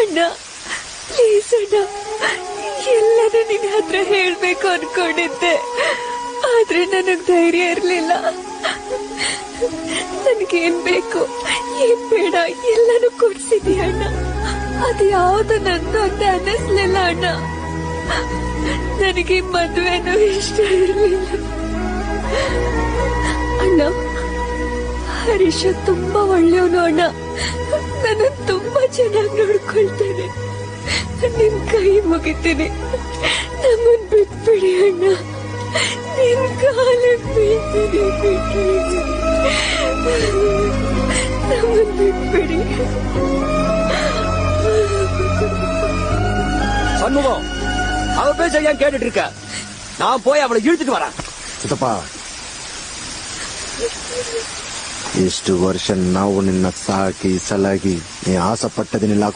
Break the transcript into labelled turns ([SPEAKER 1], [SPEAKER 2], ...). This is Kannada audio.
[SPEAKER 1] ಅಣ್ಣ ಪ್ಲೀಸ್ ಅಣ್ಣ, ಎಲ್ಲನೂ ನಿನ್ನ ಹತ್ರ ಹೇಳ್ಬೇಕು ಅನ್ಕೊಂಡಿದ್ದೆ. ಆದ್ರೆ ನನಗ್ ಧೈರ್ಯ ಇರ್ಲಿಲ್ಲ. ನನ್ಗೇನ್ ಬೇಕು, ಏನ್ ಬೇಡ, ಎಲ್ಲಾನು ಕೊಡ್ಸಿದ್ಯ ಅಣ್ಣ? ಅದು ಯಾವ್ದು ನಂದು ಅಂತ ಅನ್ನಿಸ್ಲಿಲ್ಲ ಅಣ್ಣ. ನನಗೆ ಮದುವೆನೂ ಇಷ್ಟ ಇರ್ಲಿಲ್ಲ. ಅಣ್ಣ, ಹರೀಶ ತುಂಬಾ ಒಳ್ಳೆಯವನು ಅಣ್ಣ. ನನ್ನ ಚೆನ್ನಾಗಿ ನೋಡ್ಕೊಳ್ತಾನೆ ನಿಮ್ ಕೈ ಮುಗಿತೀನಿ ನಮ್ಮನ್ ಬಿಟ್ಬಿಡಿ ಅಣ್ಣ ನಿಮ್ ಕಾಲಕ್ಕೆ ಬೀಳ್ತೀನಿ ಬಿಟ್ಬಿಡಿ ನಮ್ಮನ್ ಬಿಟ್ಬಿಡಿ
[SPEAKER 2] சண்முகம் அவ பேச்ச ஏன் கேட்டுட்டு இருக்க நான் போய் அவளை இழுத்துட்டு வரேன்
[SPEAKER 3] ಚಿತ್ತಪ್ಪ ಇಷ್ಟು ವರ್ಷ ನಾವು ನಿನ್ನ ಸಾಕಿ ಸಲಾಗಿ ನೀ ಆಸೆ ಪಟ್ಟದನ್ನೆಲ್ಲ